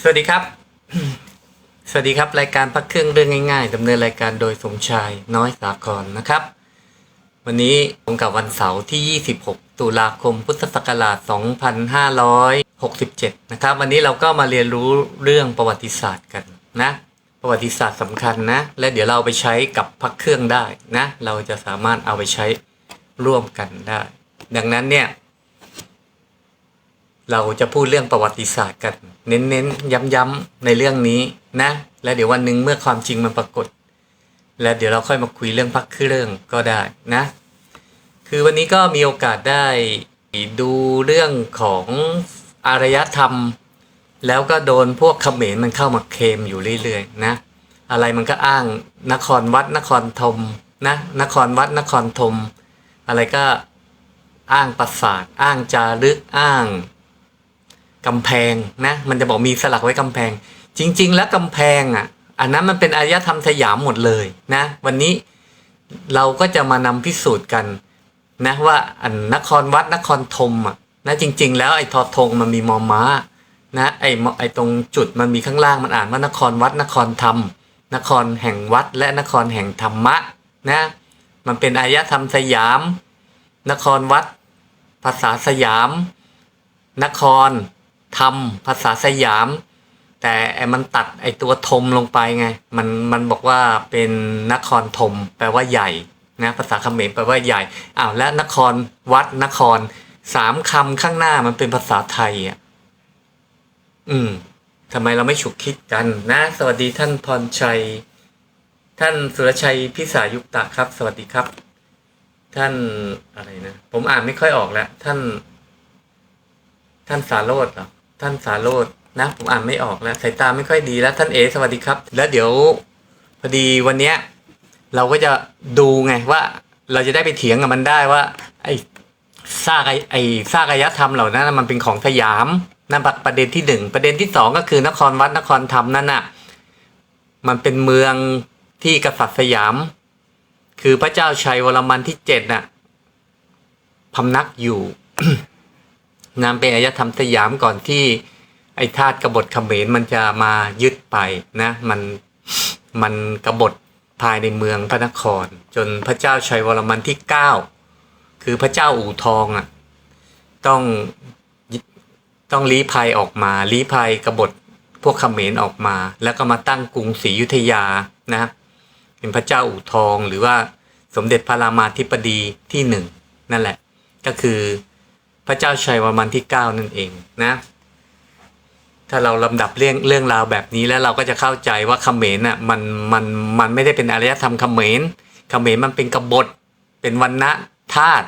สวัสดีครับ สวัสดีครับ รายการพักเครื่องเรื่องง่าย ๆดำเนินรายการโดยสมชายน้อยสาครนะครับ วันนี้ตรงกับวันเสาร์ที่ 26 ตุลาคมพุทธศักราช 2567 นะครับ วันนี้เราก็มาเรียนรู้เรื่องประวัติศาสตร์กันนะ ประวัติศาสตร์สำคัญนะ และเดี๋ยวเราไปใช้กับพักเครื่องได้นะ เราจะสามารถเอาไปใช้ร่วมกันได้ ดังนั้นเนี่ย เราจะพูดเรื่องประวัติศาสตร์กัน เน้นๆย้ำๆในเรื่องนี้นะ และเดี๋ยววันหนึ่งเมื่อความจริงมันปรากฏ แล้วเดี๋ยวเราค่อยมาคุยเรื่องพักเครื่องก็ได้นะ คือวันนี้ก็มีโอกาสได้ดูเรื่องของอารยธรรม แล้วก็โดนพวกเขมรมันเข้ามาเคลมอยู่เรื่อยๆนะ อะไรมันก็อ้างนครวัดนครธมนะนครวัดนครธมอะไรก็อ้างปราสาทอ้างจารึกอ้าง กำแพงนะมันจะบอกมีสลักไว้กำแพง จริง ๆ แล้วกำแพงอะอันนั้นมันเป็นอารยธรรมสยามหมดเลยนะ วันนี้เราก็จะมานำพิสูจน์กันนะว่าอันนครวัดนครธมอะนะจริง ๆ แล้วไอ้ทอธงมันมีมอม้านะไอ้ไอ้ตรงจุดมันมีข้างล่างมันอ่านว่านครวัดนครธรรม นครแห่งวัดและนครแห่งธรรมะนะมันเป็นอารยธรรมสยาม นครวัด ภาษาสยาม นคร ธรรมภาษาสยาม แต่ไอ้มันตัดไอ้ตัวธมลงไปไง มันมันบอกว่าเป็นนครธมแปลว่าใหญ่นะภาษาเขมรแปลว่าใหญ่อ้าวและนครวัดนครสามคำข้างหน้ามันเป็นภาษาไทยอะอืมทำไมเราไม่ฉุกคิดกันนะ สวัสดีท่านพรชัย ท่านสุรชัยพิสายุกตะครับ สวัสดีครับ ท่านอะไรนะ ผมอ่านไม่ค่อยออกแล้ว ท่าน ท่านสาโรดเหรอ ท่านสาโรดนะผมอ่านไม่ออกแล้วสายตาไม่ค่อยดีแล้วท่านเอสวัสดีครับ แล้วเดี๋ยวพอดีวันเนี้ยเราก็จะดูไงว่าเราจะได้ไปเถียงกับมันได้ว่า ไอ้ซากไอ้ไอ้ซากอารยธรรมเหล่านั้นมันเป็นของสยามนั่นประเด็นที่หนึ่งประเด็นที่สองก็คือนครวัดนครธรรมนั่นน่ะมันเป็นเมืองที่กษัตริย์สยาม คือพระเจ้าชัยวรมันที่เจ็ดน่ะพำนักอยู่ นามเป็นอายธรรมสยามก่อนที่ ไอ้ทาสกบฏเขมรมันจะมายึดไปนะ มันมันกบฏภายในเมืองพระนคร จนพระเจ้าชัยวรมันที่เก้าคือพระเจ้าอู่ทองอะต้องต้องลี้ภัยออกมาลี้ภัยกบฏพวกเขมรออกมา แล้วก็มาตั้งกรุงศรีอยุธยานะเป็นพระเจ้าอู่ทองหรือว่าสมเด็จพระรามาธิบดีที่หนึ่งนั่นแหละ ก็คือ พระเจ้าชัยวรมันที่เก้านั่นเองนะ ถ้าเราลำดับเรื่องเรื่องราวแบบนี้แล้วเราก็จะเข้าใจว่าเขมรน่ะมันมันมันไม่ได้เป็นอารยธรรมเขมรเขมรมันเป็นกบฏเป็นวันณะทาส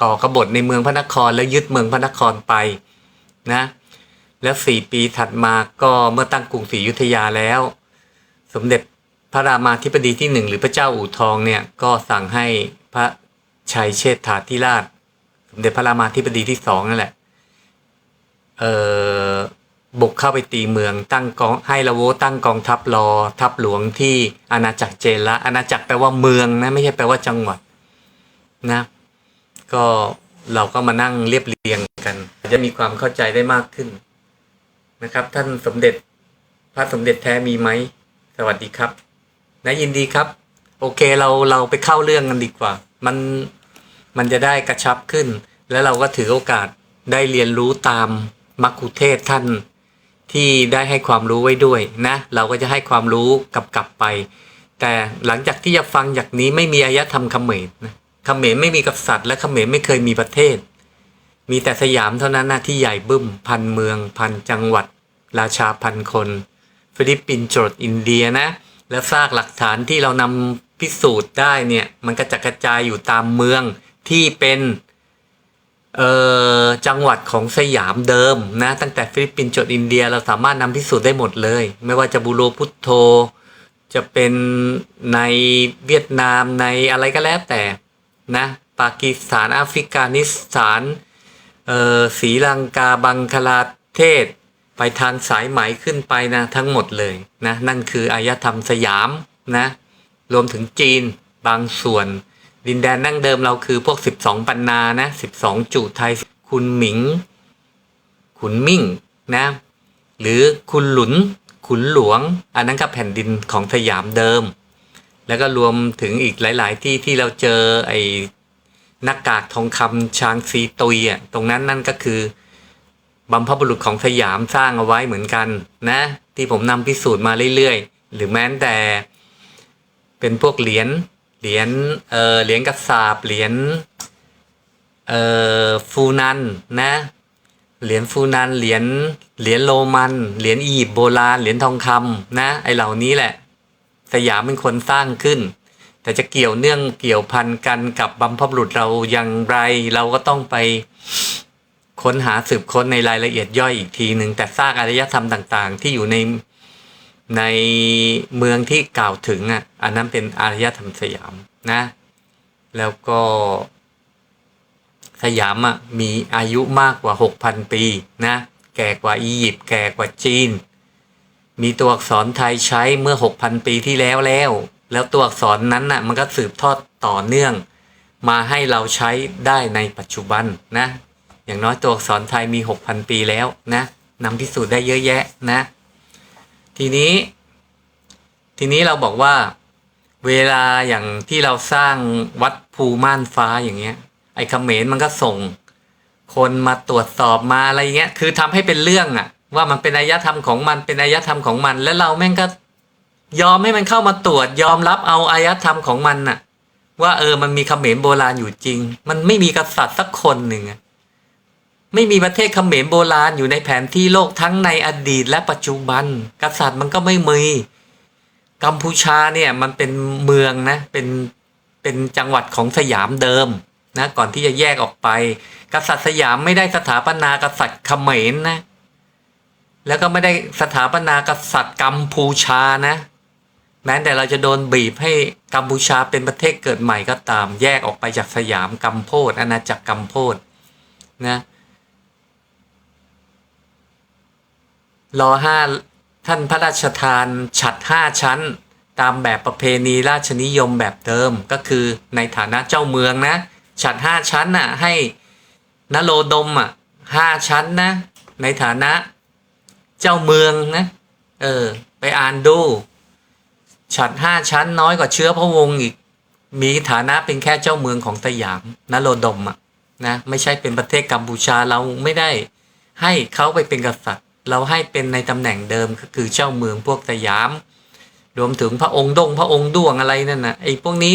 ก่อกบฏในเมืองพระนครแล้วยึดเมืองพระนครไปนะ แล้วสี่ปีถัดมาก็เมื่อตั้งกรุงศรีอยุธยาแล้ว สมเด็จพระรามาธิบดีที่หนึ่งหรือพระเจ้าอู่ทองเนี่ยก็สั่งให้พระชัยเชษฐาธิราช มเด็จพระรามาธิบดีที่สองนั่นแหละ เอ่อบุกเข้าไปตีเมืองตั้งกองให้ละโวตั้งกองทัพรอทัพหลวงที่อาณาจักรเจละอาณาจักรแปลว่าเมืองนะไม่ใช่แปลว่าจังหวัดนะ ก็เราก็มานั่งเรียบเรียงกัน จะมีความเข้าใจได้มากขึ้นนะครับ ท่านสมเด็จพระสมเด็จแท้มีไหมสวัสดีครับ นะยินดีครับ โอเคเราเราไปเข้าเรื่องกันดีกว่า มัน มันจะได้กระชับขึ้น แล้วเราก็ถือโอกาสได้เรียนรู้ตามมักคุเทศท่าน ที่ได้ให้ความรู้ไว้ด้วยนะ เราก็จะให้ความรู้กลับกลับไป แต่หลังจากที่จะฟังจากนี้ไม่มีอารยธรรมเขมรนะเขมรไม่มีกษัตริย์และเขมรไม่เคยมีประเทศ มีแต่สยามเท่านั้นนะที่ใหญ่บึ้ม พันเมือง พันจังหวัด ราชาพันคน ฟิลิปปินส์จรดอินเดียนะ แล้วซากหลักฐานที่เรานำพิสูจน์ได้เนี่ย มันก็จะกระจายอยู่ตามเมือง ที่เป็นจังหวัดของสยามเดิมนะตั้งแต่ฟิลิปปินส์จดอินเดียเราสามารถนำพิสูจน์ได้หมดเลย ไม่ว่าจะบูโรพุทโธ จะเป็นในเวียดนามในอะไรก็แล้วแต่นะปากีสถานแอฟริกานิสถานเออศรีลังกาบังคลาเทศ ไปทางสายไหมขึ้นไปนะทั้งหมดเลยนะนั่นคืออารยธรรมสยามนะรวมถึงจีนบางส่วน ดินแดนนั่งเดิมเราคือพวก 12 ปันนานะ 12จุไทย คุณหมิงขุนมิ่งนะ หรือคุณหลุน ขุนหลวง อันนั้นก็แผ่นดินของสยามเดิม แล้วก็รวมถึงอีกหลาย ๆ ที่ที่เราเจอไอ้หน้ากากทองคำช้างซีตุยอะ ตรงนั้นนั่นก็คือบัมพบุรุษของสยามสร้างเอาไว้เหมือนกันนะ ที่ผมนำพิสูจน์มาเรื่อย ๆ หรือแม้แต่เป็นพวกเหรียญ เหรียญเออเหรียญกระสาบเหรียญเออฟูนันนะเหรียญฟูนันเหรียญเหรียญโรมันเหรียญอียิปต์โบราณเหรียญทองคำนะไอเหล่านี้แหละ สยามเป็นคนสร้างขึ้น แต่จะเกี่ยวเนื่องเกี่ยวพันกันกับบัมพบุรุษเราอย่างไร เราก็ต้องไปค้นหาสืบค้นในรายละเอียดย่อยอีกทีหนึ่งแต่ซากอารยธรรมต่าง ๆ ที่อยู่ใน ในเมืองที่กล่าวถึงอะอันนั้นเป็นอารยธรรมสยามนะ แล้วก็สยามอะมีอายุมากกว่า 6,000 ปีนะ แก่กว่าอียิปต์แก่กว่าจีน มีตัวอักษรไทยใช้เมื่อ 6,000 ปีที่แล้วแล้ว แล้วตัวอักษรนั้นน่ะมันก็สืบทอดต่อเนื่อง มาให้เราใช้ได้ในปัจจุบันนะ อย่างน้อยตัวอักษรไทยมี 6,000 ปีแล้วนะนำพิสูจน์ได้เยอะแยะนะ ทีนี้ ทีนี้เราบอกว่า เวลาอย่างที่เราสร้างวัดภูม่านฟ้าอย่างเงี้ย ไอ้เขมรมันก็ส่ง คนมาตรวจสอบมาอะไรเงี้ย คือทำให้เป็นเรื่องอะว่ามันเป็นอายธรรมของมันเป็นอายธรรมของมัน แล้วเราแม่งก็ยอมให้มันเข้ามาตรวจยอมรับเอาอายธรรมของมันน่ะ ว่าเออมันมีเขมรโบราณอยู่จริง มันไม่มีกษัตริย์สักคนหนึ่งอะ ไม่มีประเทศเขมรโบราณอยู่ในแผนที่โลกทั้งในอดีตและปัจจุบัน กษัตริย์มันก็ไม่มีกัมพูชาเนี่ยมันเป็นเมืองนะเป็นเป็นจังหวัดของสยามเดิมนะก่อนที่จะแยกออกไป กษัตริย์สยามไม่ได้สถาปนากษัตริย์เขมรนะแล้วก็ไม่ได้สถาปนากษัตริย์กัมพูชานะแม้แต่เราจะโดนบีบให้กัมพูชาเป็นประเทศเกิดใหม่ก็ตามแยกออกไปจากสยามกัมโพธอาณาจักรกัมโพธนะ รอห้าท่านพระราชทานฉัดห้าชั้น ตามแบบประเพณีราชนิยมแบบเดิมก็คือในฐานะเจ้าเมืองนะ ฉัดห้าชั้นน่ะให้นโรดมอะห้าชั้นนะ ในฐานะเจ้าเมืองนะเออไปอ่านดูฉัดห้าชั้นน้อยกว่าเชื้อพระวงศ์อีก มีฐานะเป็นแค่เจ้าเมืองของสยามนโรดมอะนะไม่ใช่เป็นประเทศกัมพูชาเราไม่ได้ให้เขาไปเป็นกษัตริย์ เราให้เป็นในตำแหน่งเดิมก็คือเจ้าเมืองพวกสยาม รวมถึงพระองค์ดงพระองค์ด้วงอะไรนั่นนะไอ้พวกนี้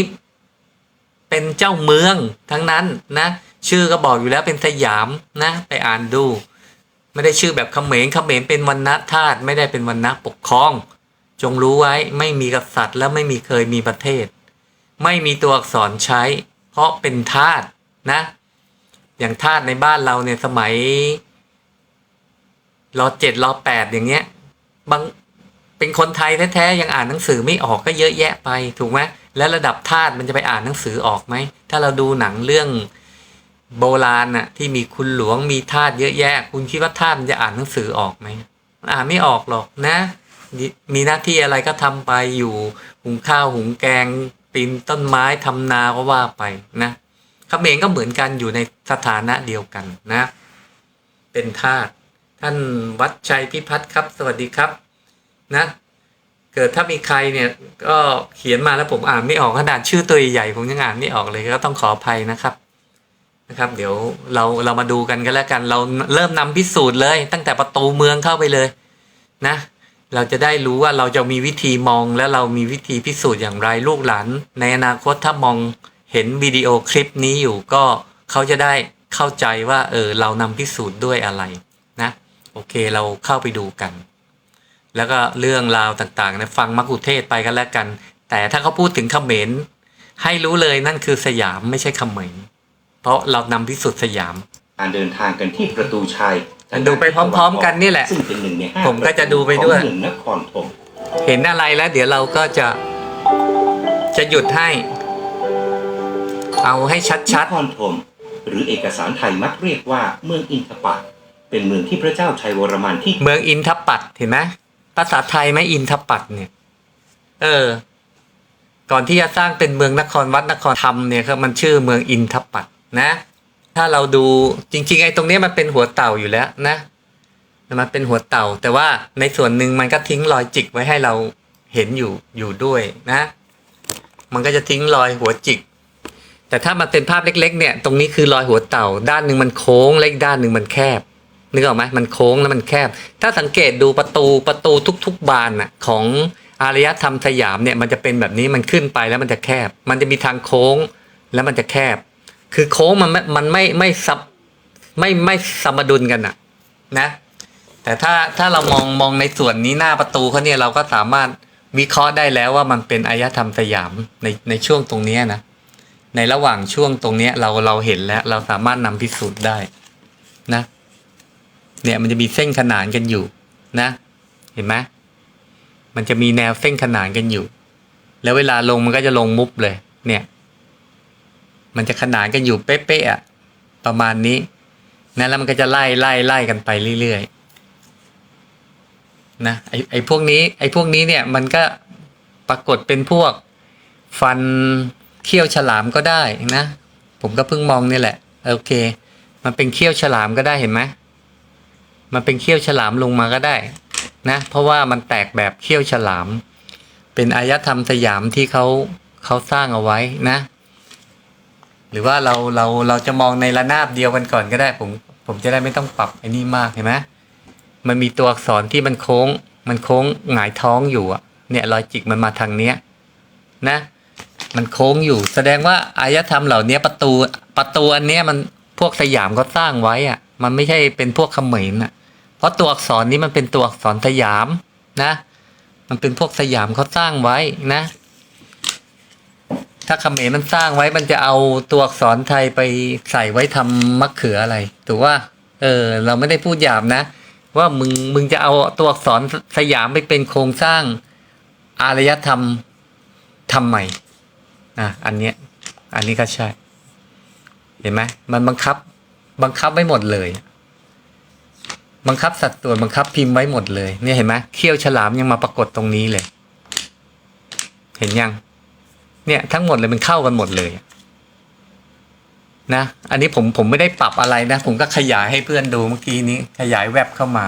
เป็นเจ้าเมืองทั้งนั้นนะ ชื่อก็บอกอยู่แล้วเป็นสยามนะไปอ่านดู ไม่ได้ชื่อแบบเขมรเขมรเป็นวันณะทาสไม่ได้เป็นวันณะปกครอง จงรู้ไว้ไม่มีกษัตริย์และไม่มีเคยมีประเทศ ไม่มีตัวอักษรใช้ เพราะเป็นทาสนะ อย่างทาสในบ้านเราเนี่ยสมัย รอเจ็ดรอแปดอย่างเงี้ยบางเป็นคนไทยแท้ๆยังอ่านหนังสือไม่ออกก็เยอะแยะไปถูกไหมแล้วระดับทาสมันจะไปอ่านหนังสือออกไหมถ้าเราดูหนังเรื่องโบราณน่ะที่มีคุณหลวงมีทาสเยอะแยะ คุณคิดว่าทาสมันจะอ่านหนังสือออกไหมอ่านไม่ออกหรอกนะ มีหน้าที่อะไรก็ทำไปอยู่หุงข้าวหุงแกงปีนต้นไม้ทำนาก็ว่าไปนะเขมรก็เหมือนกันอยู่ในสถานะเดียวกันนะ เป็นทาส ท่านวัดชัยพิพัฒน์ครับ สวัสดีครับนะเกิดถ้ามีใครเนี่ยก็เขียนมาแล้วผมอ่านไม่ออกขนาดชื่อตัวใหญ่ผมยังอ่านไม่ออกเลยก็ต้องขออภัยนะครับนะครับ เดี๋ยวเราเรามาดูกันกันแล้วกัน เราเริ่มนำพิสูจน์เลย ตั้งแต่ประตูเมืองเข้าไปเลยนะ เราจะได้รู้ว่าเราจะมีวิธีมองและเรามีวิธีพิสูจน์อย่างไรลูกหลานในอนาคตถ้ามองเห็นวิดีโอคลิปนี้อยู่ก็เขาจะได้เข้าใจว่าเออเรานำพิสูจน์ด้วยอะไร โอเคเราเข้าไปดูกัน แล้วก็เรื่องราวต่างๆนะฟังมักคุเทศก์ไปกันแล้วกัน แต่ถ้าเขาพูดถึงเขมรให้รู้เลยนั่นคือสยามไม่ใช่เขมรเพราะเรานำพิสูจน์สยามการเดินทางกันที่ประตูชัยดูไปพร้อม ๆ กันนี่แหละ ซึ่งเป็นหนึ่งในห้าผมก็จะดูไปด้วยของเมืองนครธมเห็นอะไรแล้ว เดี๋ยวเราก็จะจะหยุดให้ เอาให้ชัดนครธมหรือเอกสารไทยมักเรียกว่าเมืองอินทปัต เป็นเมืองที่พระเจ้าชัยวรมันที่ เมืองอินทปัตเห็นไหมภาษาไทยไหมอินทปัตเนี่ย เออ ก่อนที่จะสร้างเป็นเมืองนครวัดนครธรรมเนี่ยครับมันชื่อเมืองอินทปัตนะ ถ้าเราดูจริง ๆ ไอ้ตรงนี้มันเป็นหัวเต่าอยู่แล้วนะมันเป็นหัวเต่า แต่ว่าในส่วนหนึ่งมันก็ทิ้งรอยจิกไว้ให้เราเห็นอยู่อยู่ด้วยนะ มันก็จะทิ้งรอยหัวจิก แต่ถ้ามันเป็นภาพเล็ก ๆ เนี่ย ตรงนี้คือรอยหัวเต่า ด้านหนึ่งมันโค้งและอีกด้านหนึ่งมันแคบ นึกออกไหมมันโค้งแล้วมันแคบ ถ้าสังเกตดูประตูประตูทุก ๆ บานน่ะของอารยธรรมสยามเนี่ยมันจะเป็นแบบนี้มันขึ้นไปแล้วมันจะแคบ มันจะมีทางโค้งแล้วมันจะแคบ คือโค้งมันไม่มันไม่ไม่ซับไม่ไม่สมดุลกันอะนะ แต่ถ้าถ้าเรามองมองในส่วนนี้หน้าประตูเขาเนี่ยเราก็สามารถวิเคราะห์ได้แล้วว่ามันเป็นอารยธรรมสยามในในช่วงตรงนี้นะในระหว่างช่วงตรงนี้เราเราเห็นแล้วเราสามารถนำพิสูจน์ได้นะ เนี่ยมันจะมีเส้นขนานกันอยู่นะ เห็นไหมมันจะมีแนวเส้นขนานกันอยู่ แล้วเวลาลงมันก็จะลงมุบเลย เนี่ย มันจะขนานกันอยู่เป๊ะๆอะประมาณนี้นะแล้วมันก็จะไล่ไล่ไล่กันไปเรื่อยๆนะไอไอพวกนี้ ไอพวกนี้เนี่ยมันก็ปรากฏเป็นพวกฟันเขี้ยวฉลามก็ได้นะ ผมก็เพิ่งมองนี่แหละ โอเค มันเป็นเขี้ยวฉลามก็ได้เห็นไหม มันเป็นเขี้ยวฉลามลงมาก็ได้นะเพราะว่ามันแตกแบบเขี้ยวฉลาม เป็นอายธรรมสยามที่เขาเขาสร้างเอาไว้นะ หรือว่าเราเราเราจะมองในระนาบเดียวกันก่อนก็ได้ ผมผมจะได้ไม่ต้องปรับไอ้นี่มากเห็นไหมมันมีตัวอักษรที่มันโค้ง มันโค้งหงายท้องอยู่อะเนี่ยรอยจิกมันมาทางเนี้ยนะ มันโค้งอยู่ แสดงว่าอายธรรมเหล่านี้ประตูประตูอันเนี้ยมันพวกสยามก็สร้างไว้อะมันไม่ใช่เป็นพวกเขมรอะ เพราะตัวอักษรนี้มันเป็นตัวอักษรสยามนะ มันเป็นพวกสยามเขาสร้างไว้นะ ถ้าเขมรมันสร้างไว้มันจะเอาตัวอักษรไทยไปใส่ไว้ทำมะเขืออะไรถูกว่า เออ เราไม่ได้พูดหยาบนะ ว่ามึงมึงจะเอาตัวอักษรสยามไปเป็นโครงสร้างอารยธรรมทำใหม่อะอันเนี้ยอันนี้ก็ใช่ เห็นไหมมันบังคับบังคับไว้หมดเลย บังคับสัดส่วนบังคับพิมพ์ไว้หมดเลย เนี่ยเห็นไหมเขี้ยวฉลามยังมาปรากฏตรงนี้เลย เห็นยัง เนี่ยทั้งหมดเลยมันเข้ากันหมดเลยนะ อันนี้ผมผมไม่ได้ปรับอะไรนะ ผมก็ขยายให้เพื่อนดูเมื่อกี้นี้ ขยายแวบเข้ามา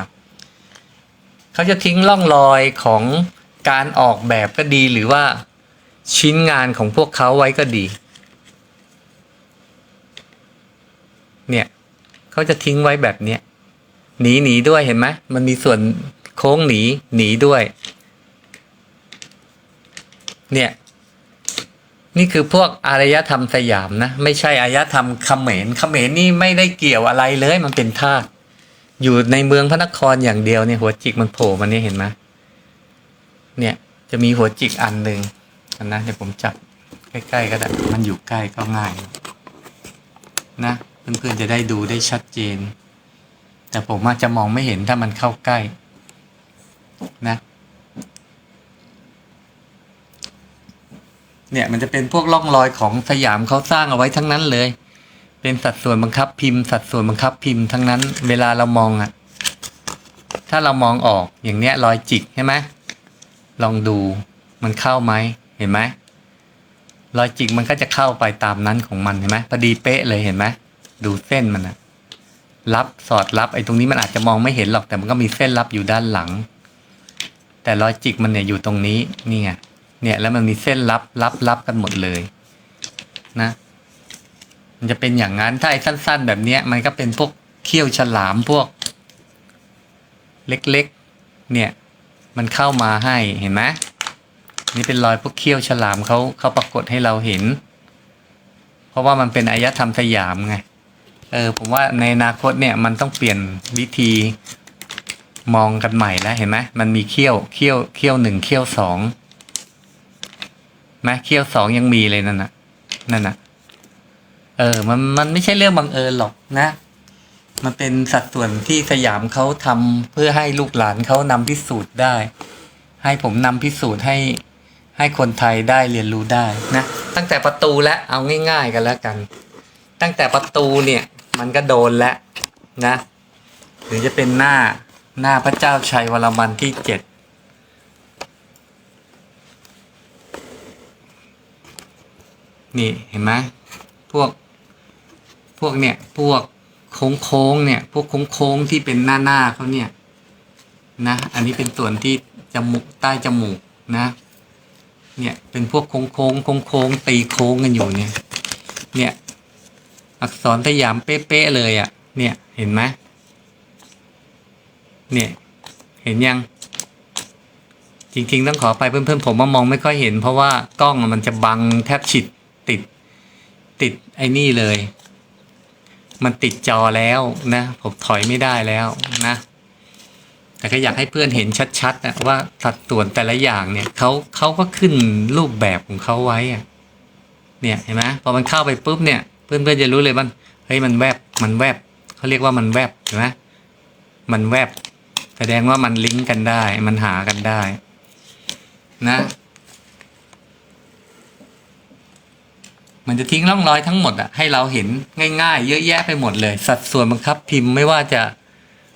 เขาจะทิ้งร่องรอยของการออกแบบก็ดีหรือว่าชิ้นงานของพวกเขาไว้ก็ดี เนี่ยเขาจะทิ้งไว้แบบเนี้ย หนีหนีด้วยเห็นไหมมันมีส่วนโค้งหนีหนีด้วย เนี่ย นี่คือพวกอารยธรรมสยามนะ ไม่ใช่อารยธรรมเขมรเขมรนี่ไม่ได้เกี่ยวอะไรเลยมันเป็นทาสอยู่ในเมืองพระนครอย่างเดียวเนี่ยหัวจิกมันโผล่มาเนี่ยเห็นไหมเนี่ยจะมีหัวจิกอันหนึ่งอันนะเดี๋ยวผมจับใกล้ๆก็ได้มันอยู่ใกล้ก็ง่ายนะเพื่อนๆจะได้ดูได้ชัดเจน แต่ผมอาจจะมองไม่เห็นถ้ามันเข้าใกล้ นะ เนี่ยมันจะเป็นพวกร่องรอยของสยามเขาสร้างเอาไว้ทั้งนั้นเลย เป็นสัดส่วนบังคับพิมพ์สัดส่วนบังคับพิมพ์ทั้งนั้น เวลาเรามองอะถ้าเรามองออกอย่างเนี้ยรอยจิกใช่ไหมลองดูมันเข้าไหมเห็นไหมรอยจิกมันก็จะเข้าไปตามนั้นของมันเห็นไหมพอดีเป๊ะเลยเห็นไหมดูเส้นมันนะ รับสอดรับไอ้ตรงนี้มันอาจจะมองไม่เห็นหรอกแต่มันก็มีเส้นรับอยู่ด้านหลัง แต่รอจิกมันเนี่ยอยู่ตรงนี้นี่ไงเนี่ยแล้วมันมีเส้นรับรับรับกันหมดเลยนะ มันจะเป็นอย่างนั้นถ้าไอ้สั้น ๆ แบบเนี้ยมันก็เป็นพวกเขี้ยวฉลามพวก เล็กๆ เนี่ย มันเข้ามาให้เห็นไหมนี่เป็นรอยพวกเขี้ยวฉลามเขาเขาปรากฏให้เราเห็น เพราะว่ามันเป็นอายธรรมสยามไง เออผมว่าในอนาคตเนี่ยมันต้องเปลี่ยนวิธีมองกันใหม่แล้วเห็นไหมมันมีเขี้ยวเขี้ยวเขี้ยวหนึ่งเขี้ยวสองไหมเขี้ยวสองยังมีเลยนั่นน่ะนั่นน่ะ เออ มันมันไม่ใช่เรื่องบังเอิญหรอกนะ มันเป็นสัดส่วนที่สยามเขาทำเพื่อให้ลูกหลานเขานำพิสูจน์ได้ ให้ผมนำพิสูจน์ให้ให้คนไทยได้เรียนรู้ได้นะตั้งแต่ประตูและเอาง่าย ๆ กันแล้วกัน ตั้งแต่ประตูเนี่ย มันก็โดนแล้วนะหรือจะเป็นหน้าหน้าพระเจ้าชัยวรมันที่เจ็ดนี่เห็นไหมพวก พวกเนี่ย พวกโค้งๆเนี่ย พวกโค้งๆที่เป็นหน้าหน้าเขาเนี่ย นะ อันนี้เป็นส่วนที่จมูกใต้จมูกนะ เนี่ย เป็นพวกโค้งโค้งโค้งโค้งตีโค้งกันอยู่เนี่ย เนี่ย อักษรสยามเป๊ะๆเลยอะ่ะ เนี่ยเห็นไหมเนี่ย เห็นยัง จริง ๆ ต้องขอไปเพื่อนๆผมว่ามองไม่ค่อยเห็น เพราะว่ากล้องมันจะบังแทบชิดติด ติดไอ้นี่เลย มันติดจอแล้วนะ ผมถอยไม่ได้แล้วนะ แต่ก็อยากให้เพื่อนเห็นชัดๆนะว่าสัดส่วนแต่ละอย่างเนี่ยเขาเขาก็ขึ้นรูปแบบของเขาไว้อะเนี่ยเห็นไหมพอมันเข้าไปปุ๊บเนี่ย เพื่อนๆจะรู้เลยว่าเฮ้ยมันแวบมันแวบเขาเรียกว่ามันแวบเห็นไหมมันแวบแสดงว่ามันลิงก์กันได้ มันหากันได้ นะ มันจะทิ้งร่องรอยทั้งหมดอะให้เราเห็นง่าย ๆ เยอะแยะไปหมดเลย สัดส่วนบังคับพิมพ์ไม่ว่าจะ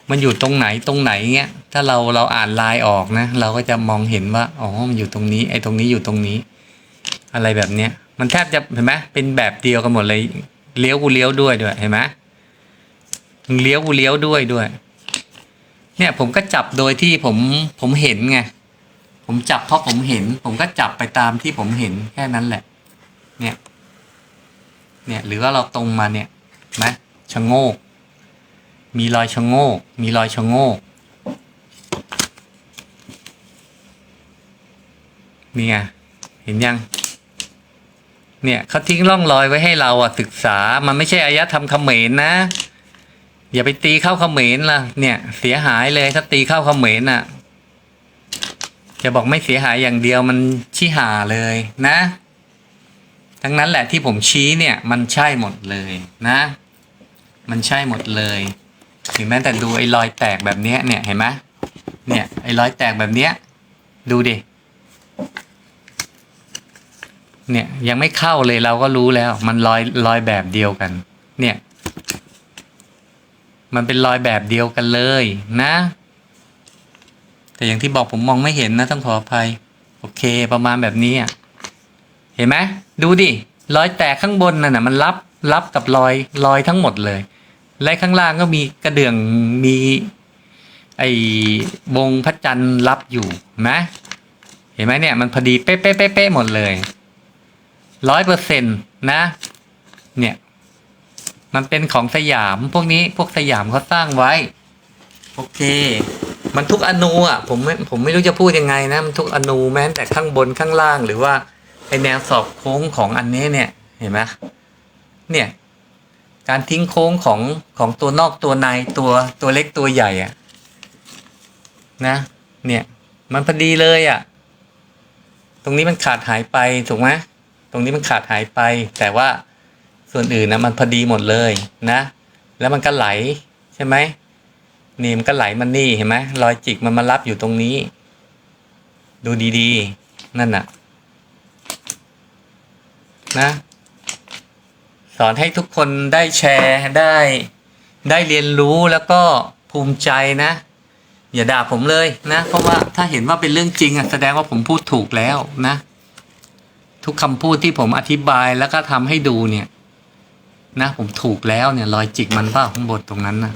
มันอยู่ตรงไหนตรงไหนเงี้ย ถ้าเราเราอ่านลายออกนะ เราก็จะมองเห็นว่า อ๋อ มันอยู่ตรงนี้ ไอ้ตรงนี้อยู่ตรงนี้ อะไรแบบเนี้ย มันแทบจะเห็นไหมเป็นแบบเดียวกันหมดเลยเลี้ยวกูเลี้ยวด้วยด้วยเห็นไหมเลี้ยวกูเลี้ยวด้วยด้วย เนี่ยผมก็จับโดยที่ผมผมเห็นไงผมจับเพราะผมเห็น ผมก็จับไปตามที่ผมเห็นแค่นั้นแหละ เนี่ย เนี่ย หรือว่าเราตรงมาเนี่ยนไหมชะโงก มีรอยชะโงก มีรอยชะโงกนี่ไงเห็นยัง เนี่ยเขาทิ้งร่องรอยไว้ให้เราอะศึกษา มันไม่ใช่อายธรรมเขมรนะ อย่าไปตีเข้าเขมรล่ะ เนี่ย เสียหายเลยถ้าตีเข้าเขมรน่ะ จะบอกไม่เสียหายอย่างเดียวมันชี้หาเลยนะ ทั้งนั้นแหละที่ผมชี้เนี่ย มันใช่หมดเลยนะ มันใช่หมดเลยถึงแม้แต่ดูไอ้รอยแตกแบบเนี้ยเนี่ยเห็นไหมเนี่ยไอ้รอยแตกแบบเนี้ยดูดิ เนี่ยยังไม่เข้าเลยเราก็รู้แล้ว มันรอยรอยแบบเดียวกัน เนี่ย มันเป็นรอยแบบเดียวกันเลยนะ แต่อย่างที่บอกผมมองไม่เห็นนะต้องขออภัย โอเคประมาณแบบนี้อะเห็นไหมดูดิรอยแตกข้างบนน่ะนะมันรับรับกับรอยรอยทั้งหมดเลย และข้างล่างก็มีกระเดื่องมี ไอ้วงพระจันทร์รับอยู่นไหมเห็นไหมเนี่ยมันพอดีเป๊ะเป๊ะเป๊ะเป๊ะหมดเลย ร้อยเปอร์เซ็นต์นะ เนี่ย มันเป็นของสยามพวกนี้พวกสยามเขาสร้างไว้ โอเค มันทุกอนูอะ ผมไม่ผมไม่รู้จะพูดยังไงนะ มันทุกอนูแม้แต่ข้างบนข้างล่างหรือว่าไอแนวสอบโค้งของอันนี้เนี่ย เห็นไหมเนี่ย การทิ้งโค้งของของตัวนอกตัวในตัวตัวเล็กตัวใหญ่อะ นะ เนี่ย มันพอดีเลยอะ ตรงนี้มันขาดหายไปถูกไหม รงนี้มันขาดหายไป แต่ว่าส่วนอื่นนะมันพอดีหมดเลยนะ แล้วมันก็ไหลใช่ไหมนี่มันก็ไหลมันนี่เห็นไหมรอยจิกมันมารับอยู่ตรงนี้ ดูดีๆ นั่นน่ะ นะ สอนให้ทุกคนได้แชร์ได้ได้เรียนรู้แล้วก็ภูมิใจนะ อย่าด่าผมเลยนะ เพราะว่าถ้าเห็นว่าเป็นเรื่องจริงอะแสดงว่าผมพูดถูกแล้วนะ ทุกคำพูดที่ผมอธิบายแล้วก็ทำให้ดูเนี่ย นะผมถูกแล้วเนี่ยรอยจิกมันเปล่าข้างบนตรงนั้นนะ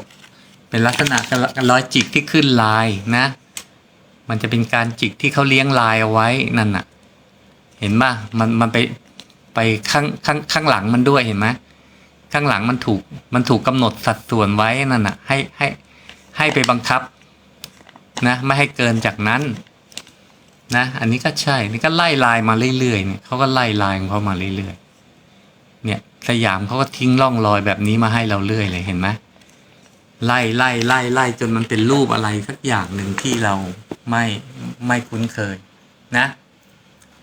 เป็นลักษณะรอยจิกที่ขึ้นลายนะ มันจะเป็นการจิกที่เขาเลี้ยงลายเอาไว้นั่นน่ะ เห็นป่ะมันมันไปไปข้างข้างข้างหลังมันด้วยเห็นไหมข้างหลังมันถูกมันถูกกำหนดสัดส่วนไว้นั่นน่ะ ให้ให้ให้ไปบังคับนะ ไม่ให้เกินจากนั้น นะ อันนี้ก็ใช่ นี่ก็ไล่ลายมาเรื่อยๆเนี่ยเขาก็ไล่ลายของเขามาเรื่อยๆ เนี่ยสยามเขาก็ทิ้งร่องรอยแบบนี้มาให้เราเรื่อยเลยเห็นไหมไล่ไล่ไล่ไล่จนมันเป็นรูปอะไรสักอย่างหนึ่งที่เราไม่ไม่คุ้นเคยนะ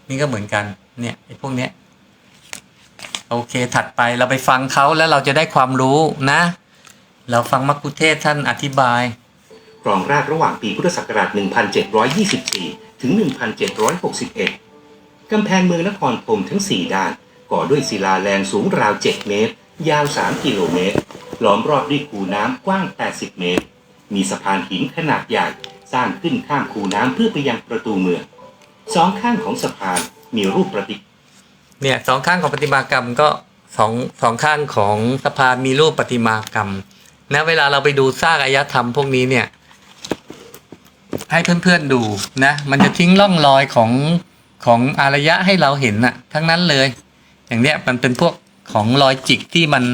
นี่ก็เหมือนกันเนี่ยไอ้พวกเนี้ยโอเคถัดไปเราไปฟังเขาแล้วเราจะได้ความรู้นะ เราฟังมักคุเทศท่านอธิบายครองราชระหว่างปีพุทธศักราช 1724 ถึง 1761 กำแพงเมืองนครธมทั้ง 4 ด้าน ก่อด้วยศิลาแรงสูงราว 7 เมตร ยาว 3 กิโลเมตร ล้อมรอบด้วยคูน้ำกว้าง 80 เมตร มีสะพานหินขนาดใหญ่ สร้างขึ้นข้ามคูน้ำเพื่อไปยังประตูเมือง สองข้างของสะพานมีรูปประติเนี่ยสองข้างของประติมากรรมก็สองสองข้างของสะพานมีรูปประติมากรรมนะเวลาเราไปดูซากอารยธรรมพวกนี้เนี่ย ให้เพื่อนๆดูนะ มันจะทิ้งร่องรอยของของอารยะให้เราเห็นน่ะ ทั้งนั้นเลย อย่างเนี้ยมันเป็นพวกของรอยจิกที่มัน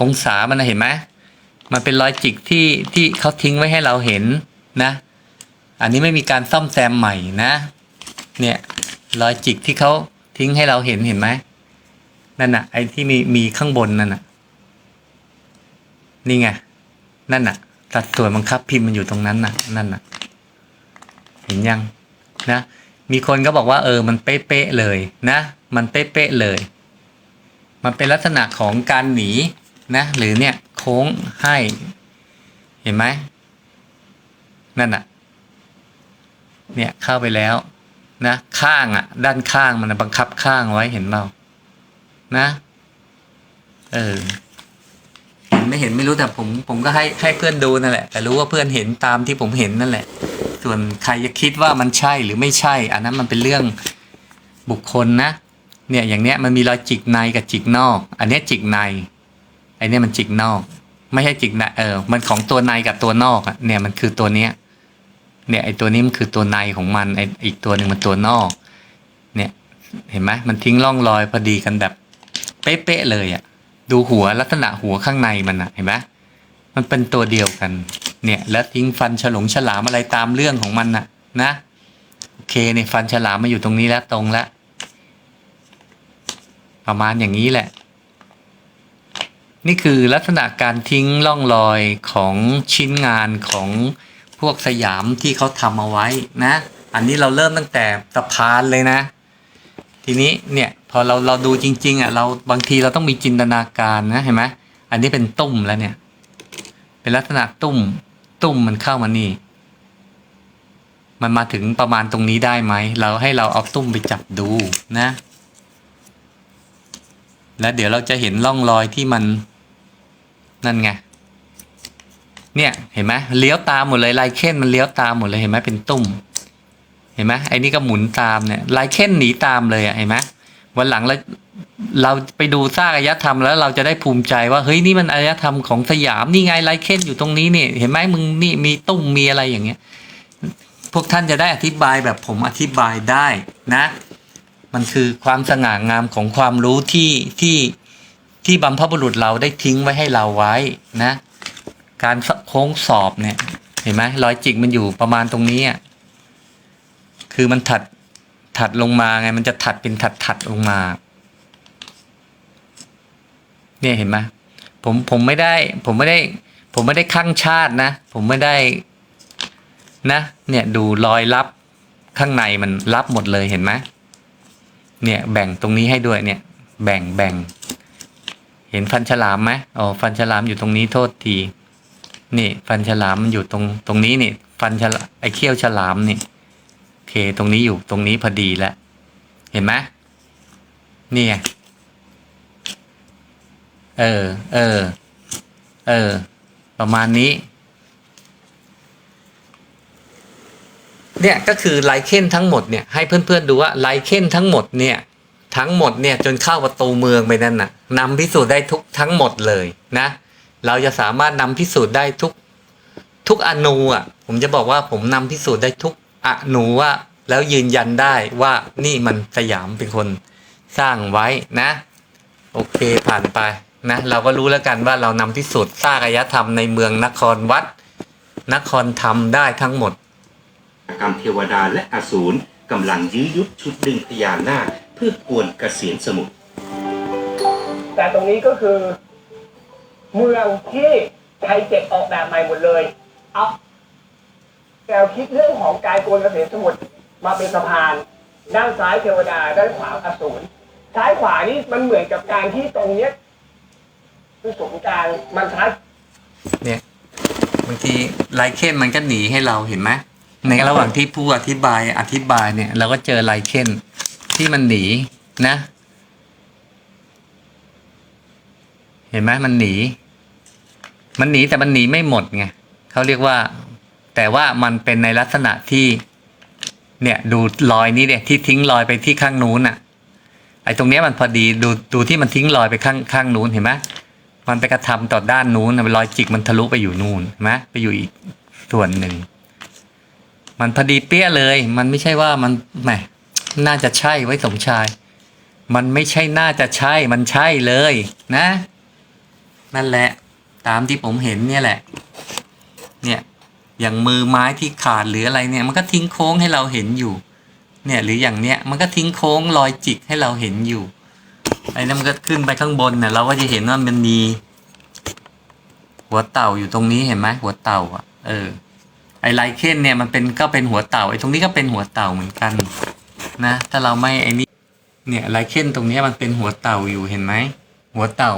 องศามันเห็นไหมมันเป็นรอยจิกที่ที่เขาทิ้งไว้ให้เราเห็นนะ อันนี้ไม่มีการซ่อมแซมใหม่นะ เนี่ยรอยจิกที่เขาทิ้งให้เราเห็นเห็นไหมนั่นน่ะ ไอ้ที่มีมีข้างบนนั่นน่ะ นี่ไงนั่นน่ะ สัดส่วนบังคับพิมพ์มันอยู่ตรงนั้นน่ะนั่นน่ะเห็นยังนะ มีคนก็บอกว่าเออมันเป๊ะๆเลยนะ มันเป๊ะๆเลย มันเป็นลักษณะของการหนีนะ หรือเนี่ยโค้งให้ เห็นไหมนั่นน่ะเนี่ยเข้าไปแล้วนะ ข้างอะด้านข้างมันบังคับข้างไว้เห็นเปล่านะ เออ เห็นไม่เห็นไม่รู้แต่ผมผมก็ให้ให้เพื่อนดูนั่นแหละ แต่รู้ว่าเพื่อนเห็นตามที่ผมเห็นนั่นแหละ ส่วนใครจะคิดว่ามันใช่หรือไม่ใช่ อันนั้นมันเป็นเรื่องบุคคลนะเนี่ยอย่างเนี้ยมันมีรอยจิกในกับจิกนอก อันเนี้ยจิกในอเนี้ยมันจิกนอก ไม่ใช่จิกในเออมันของตัวในกับตัวนอกอะเนี่ยมันคือตัวเนี้ยเนี่ยไอตัวนี้มันคือตัวในของมันไออีกตัวหนึ่งมันตัวนอก เนี่ยเห็นไหมมันทิ้งร่องรอยพอดีกันแบบเป๊ะๆเลยอะ ดูหัวลักษณะหัวข้างในมันอะเห็นไหมมันเป็นตัวเดียวกัน เนี่ย แล้วทิ้งฟันฉลงฉลามอะไรตามเรื่องของมันน่ะนะโอเคเนี่ยฟันฉลามมาอยู่ตรงนี้แล้วตรงแล้วประมาณอย่างนี้แหละ นี่คือลักษณะการทิ้งร่องรอยของชิ้นงานของพวกสยามที่เขาทำเอาไว้นะ อันนี้เราเริ่มตั้งแต่สะพานเลยนะ ทีนี้เนี่ย อเราเราดูจริง ๆอะเราบางทีเราต้องมีจินตนาการนะเห็นไหมอันนี้เป็นตุ่มแล้วเนี่ย เป็นลักษณะตุ่ม ตุ่มมันเข้ามานี่ มันมาถึงประมาณตรงนี้ได้ไหมเราให้เราเอาตุ่มไปจับดูนะ แล้วเดี๋ยวเราจะเห็นร่องรอยที่มันนั่นไงเนี่ยเห็นไหมเลี้ยวตามหมดเลยลายเค้นมันเลี้ยวตามหมดเลยเห็นไหมเป็นตุ่ม เห็นไหมไอ้นี่ก็หมุนตามเนี่ยลายเค้นหนีตามเลยอะเห็นไหม วันหลังเราเราไปดูซากอารยธรรมแล้วเราจะได้ภูมิใจว่าเฮ้ยนี่มันอารยธรรมของสยามนี่ไงลเคนอยู่ตรงนี้เนี่ยเห็นไหมมึงนี่มีตุ้มมีอะไรอย่างเงี้ย พวกท่านจะได้อธิบายแบบผมอธิบายได้นะ มันคือความสง่างามของความรู้ที่ที่ที่บรรพบุรุษเราได้ทิ้งไว้ให้เราไว้นะ การโค้งสอบเนี่ย เห็นไหมรอยจิกมันอยู่ประมาณตรงนี้อะคือมันถัด ถัดลงมาไง มันจะถัดเป็นถัดถัดลงมา เนี่ยเห็นไหมผมผมไม่ได้ ผมไม่ได้ ผมไม่ได้ข้างชาตินะ ผมไม่ได้นะ เนี่ยดูรอยลับข้างในมันรับหมดเลยเห็นไหมเนี่ยแบ่งตรงนี้ให้ด้วยเนี่ย แบ่งแบ่ง เห็นฟันฉลามไหมอ๋อฟันฉลามอยู่ตรงนี้โทษที นี่ ฟันฉลามมันอยู่ตรงตรงนี้นี่ ฟันฉลามไอ้เขี้ยวฉลามนี่ เค ตรงนี้อยู่ตรงนี้พอดีแล้วเห็นไหมนี่ไงเออ เออ เออ ประมาณนี้ เนี่ยก็คือไลเคนทั้งหมดเนี่ยให้เพื่อนๆดูว่าไลเคนทั้งหมดเนี่ยทั้งหมดเนี่ยจนเข้าประตูเมืองไปนั่นน่ะนำพิสูจน์ได้ทุกทั้งหมดเลยนะ เราจะสามารถนำพิสูจน์ได้ทุก ทุกอนูอะ ผมจะบอกว่าผมนำพิสูจน์ได้ทุก อนูว่าแล้วยืนยันได้ว่านี่มันสยามเป็นคนสร้างไว้นะ โอเคผ่านไปนะเราก็รู้แล้วกันว่าเรานำพิสูจน์สร้างอารยธรรมในเมืองนครวัด นครธรรมได้ทั้งหมดกรรมเทวดาและอสูรกำลังยื้อยุดชุดดึงพญานาคเพื่อกวนเกษียณสมุทรแต่ตรงนี้ก็คือ เมืองที่ไทยเจ็บออกแบบใหม่หมดเลยเอา แนวคิดเรื่องของการโกนเกษตรสมุทรมาเป็นสะพาน ด้านซ้ายเทวดา ด้านขวาอสูรซ้ายขวานี่มันเหมือนกับการที่ตรงเนี้ยคือสงกรารมันทัดเนี่ยบางทีไลเคนมันก็หนีให้เราเห็นไหมในระหว่างที่ผู้อธิบายอธิบายเนี่ย เราก็เจอไลเคนที่มันหนีนะ เห็นไหมมันหนี มันหนีแต่มันหนีไม่หมดไงเขาเรียกว่า แต่ว่ามันเป็นในลักษณะที่เนี่ยดูรอยนี้เนี่ยที่ทิ้งรอยไปที่ข้างนู้นน่ะไอ้ตรงนี้มันพอดีดูดูที่มันทิ้งรอยไปข้างข้างนู้นเห็นไหมมันไปกระทำต่อด้านนู้นนะรอยจิกมันทะลุไปอยู่นู่นเห็นไหมไปอยู่อีกส่วนหนึ่ง มันพอดีเปี้ยเลย มันไม่ใช่ว่ามันแหมน่าจะใช่ไว้สมชาย มันไม่ใช่น่าจะใช่มันใช่เลยนะ นั่นแหละ ตามที่ผมเห็นเนี่ยแหละ เนี่ย อย่างมือไม้ที่ขาดหรืออะไรเนี่ยมันก็ทิ้งโค้งให้เราเห็นอยู่ เนี่ยหรืออย่างเนี้ยมันก็ทิ้งโค้งรอยจิกให้เราเห็นอยู่ไอ้นั่นมันก็ขึ้นไปข้างบนเนี่ยเราก็จะเห็นว่ามันมี หัวเต่าอยู่ตรงนี้เห็นไหมหัวเต่าอะเออไอไลเคนเนี่ยมันเป็นก็เป็นหัวเต่าไอตรงนี้ก็เป็นหัวเต่าเหมือนกัน นะ ถ้าเราไม่ไอนี้เนี่ยไลเคนตรงนี้มันเป็นหัวเต่าอยู่เห็นไหมหัวเต่า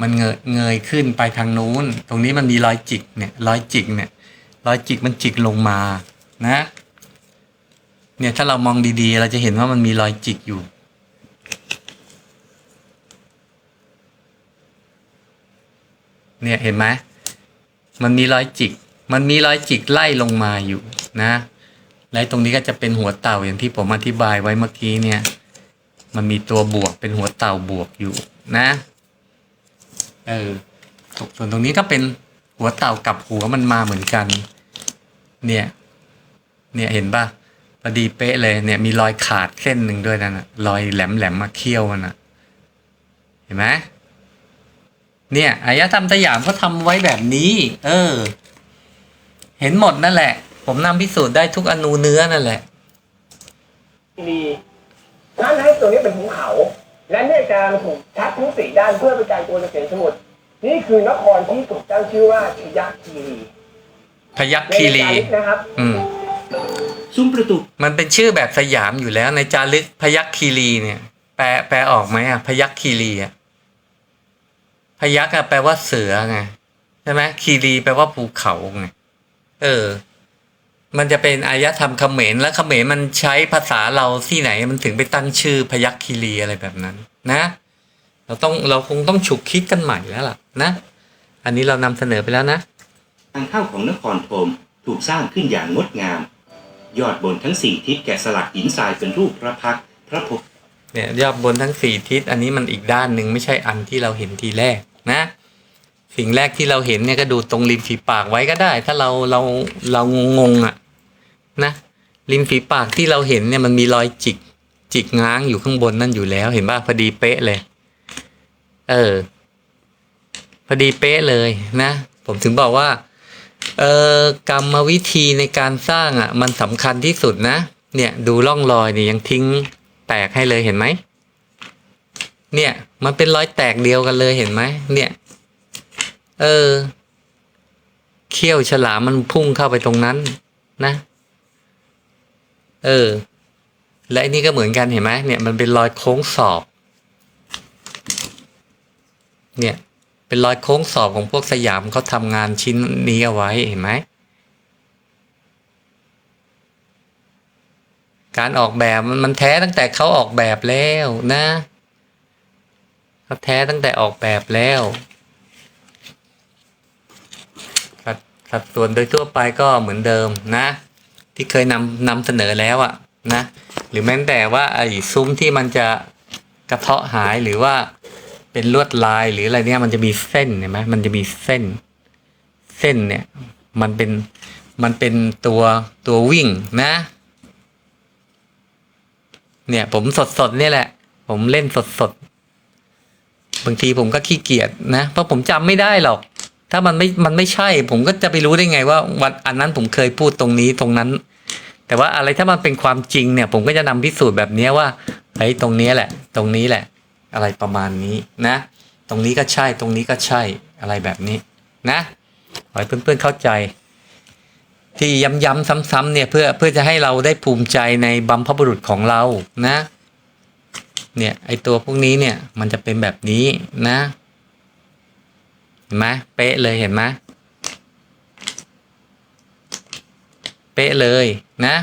มันเงยเงยขึ้นไปทางนู้น ตรงนี้มันมีรอยจิกเนี่ยรอยจิกเนี่ย รอยจิกมันจิกลงมานะ เนี่ยถ้าเรามองดีๆ เราจะเห็นว่ามันมีรอยจิกอยู่ เนี่ยเห็นไหมมันมีรอยจิก มันมีรอยจิกไล่ลงมาอยู่นะ และตรงนี้ก็จะเป็นหัวเต่าอย่างที่ผมอธิบายไว้เมื่อกี้เนี่ย มันมีตัวบวกเป็นหัวเต่าบวกอยู่นะเออส่วนตรงนี้ก็เป็นหัวเต่ากับหัวมันมาเหมือนกัน เนี่ย เนี่ยเห็นปะพอดีเป๊ะเลยเนี่ย มีรอยขาดเส้นหนึ่งด้วยนั่นนะรอยแหลมแหลมมาเคี้ยวมันนะเห็นไหมเนี่ยอารยธรรมสยามก็ทำไว้แบบนี้ เออ เห็นหมดนั่นแหละ ผมนำพิสูจน์ได้ทุกอนูเนื้อนั่นแหละดีนั่นให้ตัวนี้เป็นภูเขา และเนี่ยจะถูกชัดทั้งสี่ด้านเพื่อเป็นการโกนเกษตรสมุทรนี่คือนครที่ถูกตั้งชื่อว่าชยักคีรี พยัคฆ์ในคีรีจารึกนะครับ อืม ซุ้มประตูมันเป็นชื่อแบบสยามอยู่แล้วในจารึกพยัคฆ์คีรีเนี่ย แปลแปลออกไหมอะ พยัคฆ์คีรีอะพยัคฆ์อะแปลว่าเสือไงใช่ไหมคีรีแปลว่าภูเขาไงเออ มันจะเป็นอารยธรรมเขมรแล้วเขมรมันใช้ภาษาเราที่ไหน มันถึงไปตั้งชื่อพยัคฆ์คีรีอะไรแบบนั้น นะ เราต้องเราคงต้องฉุกคิดกันใหม่แล้วล่ะ นะ อันนี้เรานำเสนอไปแล้วนะ ทางเข้าของนครธมถูกสร้างขึ้นอย่างงดงาม ยอดบนทั้งสี่ทิศแกะสลักหินทรายเป็นรูปพระพักพระพรหมเนี่ยยอดบนทั้งสี่ทิศอันนี้มันอีกด้านหนึ่งไม่ใช่อันที่เราเห็นทีแรกนะ สิ่งแรกที่เราเห็นเนี่ยก็ดูตรงริมฝีปากไว้ก็ได้ ถ้าเราเราเรางงๆอะนะริมฝีปากที่เราเห็นเนี่ยมันมีรอยจิกจิกง้างอยู่ข้างบนนั่นอยู่แล้วเห็นป่ะพอดีเป๊ะเลย เออพอดีเป๊ะเลยนะ ผมถึงบอกว่า เออกรรมวิธีในการสร้างอะ มันสำคัญที่สุดนะ เนี่ยดูร่องรอยเนี่ยยังทิ้งแตกให้เลยเห็นไหมเนี่ย มันเป็นรอยแตกเดียวกันเลยเห็นไหมเนี่ย เออเขี้ยวฉลามมันพุ่งเข้าไปตรงนั้น นะ เออ และอันนี้ก็เหมือนกันเห็นไหมเนี่ยมันเป็นรอยโค้งสอบ เนี่ย เป็นรอยโค้งสอบของพวกสยามเขาทำงานชิ้นนี้เอาไว้เห็นไหมการออกแบบมันแท้ตั้งแต่เขาออกแบบแล้วนะเขาแท้ตั้งแต่ออกแบบแล้วสัดสัดส่วนโดยทั่วไปก็เหมือนเดิมนะ ที่เคยนำนำเสนอแล้วอะนะ หรือแม้แต่ว่าไอ้ซุ้มที่มันจะกระเทาะหายหรือว่า เป็นลวดลายหรืออะไรเนี่ยมันจะมีเส้นเห็นไหมมันจะมีเส้น เส้นเนี่ย มันเป็นมันเป็นตัวตัววิ่งนะ เนี่ย ผมสดสดนี่แหละ ผมเล่นสดสดบางทีผมก็ขี้เกียจนะ เพราะผมจำไม่ได้หรอก ถ้ามันไม่มันไม่ใช่ ผมก็จะไปรู้ได้ไงว่าวันอันนั้นผมเคยพูดตรงนี้ตรงนั้น แต่ว่าอะไรถ้ามันเป็นความจริงเนี่ย ผมก็จะนำพิสูจน์แบบนี้ว่าไอ้ตรงนี้แหละ ตรงนี้แหละ อะไรประมาณนี้นะ ตรงนี้ก็ใช่ตรงนี้ก็ใช่อะไรแบบนี้นะขอให้เพื่อนๆเข้าใจ ที่ย้ำๆซ้ำๆเนี่ยเพื่อเพื่อจะให้เราได้ภูมิใจในบัมพบุรุษของเรานะเนี่ยไอตัวพวกนี้เนี่ยมันจะเป็นแบบนี้นะเห็นไหมเป๊ะเลยเห็นไหมเป๊ะเลยนะ